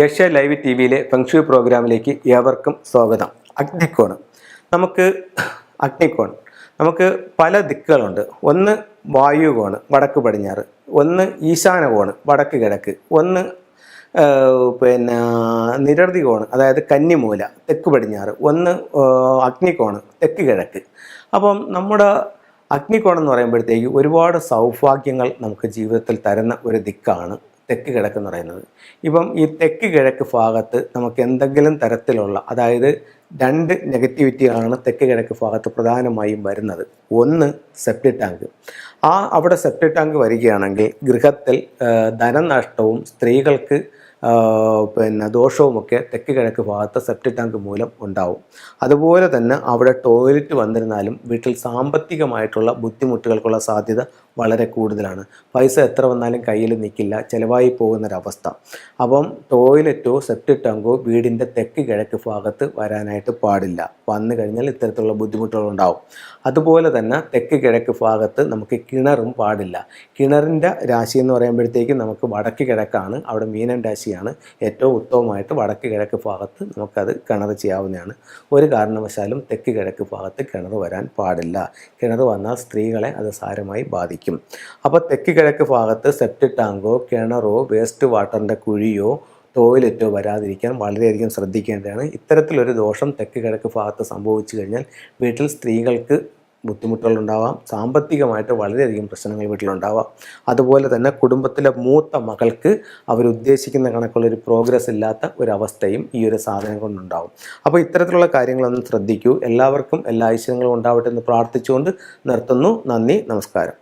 Asia live T വിയിലെ feng shui പ്രോഗ്രാമിലേക്ക് ഏവർക്കും സ്വാഗതം. അഗ്നിക്കോൺ നമുക്ക് അഗ്നിക്കോൺ നമുക്ക് പല ദിക്കുകളുണ്ട്. ഒന്ന് വായുകോണ് വടക്ക് പടിഞ്ഞാറ്. ഒന്ന് ഈശാന കോണ് വടക്ക് കിഴക്ക്. ഒന്ന് പിന്നെ നിരവധി കോണ് അതായത് കന്നിമൂല തെക്ക് പടിഞ്ഞാറ്. ഒന്ന് അഗ്നിക്കോണ് തെക്ക് കിഴക്ക്. അപ്പം നമ്മുടെ അഗ്നിക്കോണം എന്ന് പറയുമ്പോഴത്തേക്ക് ഒരുപാട് സൗഭാഗ്യങ്ങൾ നമുക്ക് ജീവിതത്തിൽ തരുന്ന ഒരു ദിക്കാണ് തെക്ക് കിഴക്ക് എന്ന് പറയുന്നത്. ഇപ്പം ഈ തെക്ക് കിഴക്ക് ഭാഗത്ത് നമുക്ക് എന്തെങ്കിലും തരത്തിലുള്ള അതായത് രണ്ട് നെഗറ്റിവിറ്റികളാണ് തെക്ക് കിഴക്ക് ഭാഗത്ത് പ്രധാനമായും വരുന്നത്. ഒന്ന് സെപ്റ്റി ടാങ്ക് ആ അവിടെ സെപ്റ്റി ടാങ്ക് വരികയാണെങ്കിൽ ഗൃഹത്തിൽ ധനനഷ്ടവും സ്ത്രീകൾക്ക് പിന്നെ ദോഷവുമൊക്കെ തെക്ക് കിഴക്ക് ഭാഗത്ത് സെപ്റ്റിക് ടാങ്ക് മൂലം ഉണ്ടാവും. അതുപോലെ തന്നെ അവിടെ ടോയ്ലറ്റ് വന്നിരുന്നാലും വീട്ടിൽ സാമ്പത്തികമായിട്ടുള്ള ബുദ്ധിമുട്ടുകൾക്കുള്ള സാധ്യത വളരെ കൂടുതലാണ്. പൈസ എത്ര വന്നാലും കയ്യിൽ നിൽക്കില്ല ചിലവായി പോകുന്നൊരവസ്ഥ. അപ്പം ടോയ്ലറ്റോ സെപ്റ്റിക് ടാങ്കോ വീടിന്റെ തെക്ക് കിഴക്ക് ഭാഗത്ത് വരാനായിട്ട് പാടില്ല. വന്നു കഴിഞ്ഞാൽ ഇത്തരത്തിലുള്ള ബുദ്ധിമുട്ടുകൾ ഉണ്ടാവും അതുപോലെ തന്നെ തെക്ക് കിഴക്ക് ഭാഗത്ത് നമുക്ക് കിണറും പാടില്ല. കിണറിന്റെ രാശി എന്ന് പറയുമ്പോഴത്തേക്കും നമുക്ക് വടക്ക് കിഴക്കാണ് അവിടെ മീനൻ രാശിയാണ് ഏറ്റവും ഉത്തമമായിട്ട് വടക്ക് കിഴക്ക് ഭാഗത്ത് നമുക്കത് കിണർ ചെയ്യാവുന്നതാണ്. ഒരു കാരണവശാലും തെക്ക് കിഴക്ക് ഭാഗത്ത് കിണർ വരാൻ പാടില്ല. കിണർ വന്നാൽ സ്ത്രീകളെ അത് സാരമായി ബാധിക്കും. അപ്പോൾ തെക്ക് കിഴക്ക് ഭാഗത്ത് സെപ്റ്റ് ടാങ്കോ കിണറോ വേസ്റ്റ് വാട്ടറിന്റെ കുഴിയോ ടോയ്ലറ്റോ വരാതിരിക്കാൻ വളരെയധികം ശ്രദ്ധിക്കേണ്ടതാണ്. ഇത്തരത്തിലൊരു ദോഷം തെക്ക് കിഴക്ക് ഭാഗത്ത് സംഭവിച്ചു കഴിഞ്ഞാൽ വീട്ടിൽ സ്ത്രീകൾക്ക് ബുദ്ധിമുട്ടുകളുണ്ടാവാം. സാമ്പത്തികമായിട്ട് വളരെയധികം പ്രശ്നങ്ങൾ വീട്ടിലുണ്ടാവാം. അതുപോലെ തന്നെ കുടുംബത്തിലെ മൂത്ത മകൾക്ക് അവരുദ്ദേശിക്കുന്ന കണക്കുള്ള ഒരു പ്രോഗ്രസ് ഇല്ലാത്ത ഒരവസ്ഥയും ഈ ഒരു സാധനം കൊണ്ടുണ്ടാവും. അപ്പോൾ ഇത്തരത്തിലുള്ള കാര്യങ്ങളൊന്ന് ശ്രദ്ധിക്കൂ. എല്ലാവർക്കും എല്ലാ ഐശ്വര്യങ്ങളും ഉണ്ടാവട്ടെ എന്ന് പ്രാർത്ഥിച്ചുകൊണ്ട് നിർത്തുന്നു. നന്ദി നമസ്കാരം.